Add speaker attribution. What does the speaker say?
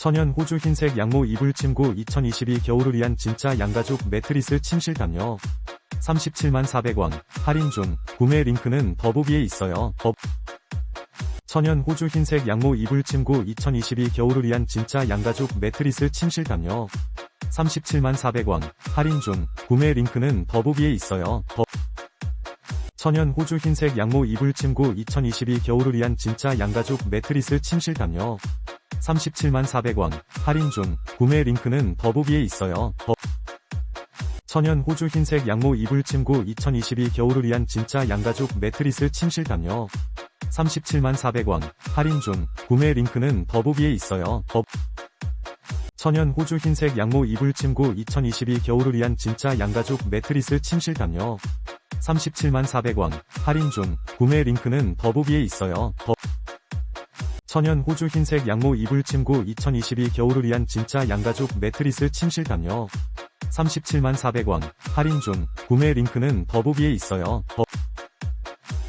Speaker 1: 천연 호주 흰색 양모 이불 침구 2022 겨울을 위한 진짜 양가죽 매트리스 침실 담요. 37만 400원. 할인 중. 구매 링크는 더보기에 있어요. 더 천연 호주 흰색 양모 이불 침구 2022 겨울을 위한 진짜 양가죽 매트리스 침실 담요. 37만 400원. 할인 중. 구매 링크는 더보기에 있어요. 더 천연 호주 흰색 양모 이불 침구 2022 겨울을 위한 진짜 양가죽 매트리스 침실 담요 37만 400원. 할인 중. 구매 링크는 더보기에 있어요. 더 천연 호주 흰색 양모 이불 침구 2022 겨울을 위한 진짜 양가죽 매트리스 침실 담요. 37만 400원. 할인 중. 구매 링크는 더보기에 있어요. 더 천연 호주 흰색 양모 이불 침구 2022 겨울을 위한 진짜 양가죽 매트리스 침실 담요. 37만 400원. 할인 중. 구매 링크는 더보기에 있어요. 더 천연 호주 흰색 양모 이불 침구 2022 겨울을 위한 진짜 양가죽 매트리스 침실 담요. 37만 400원. 할인 중. 구매 링크는 더보기에 있어요. 더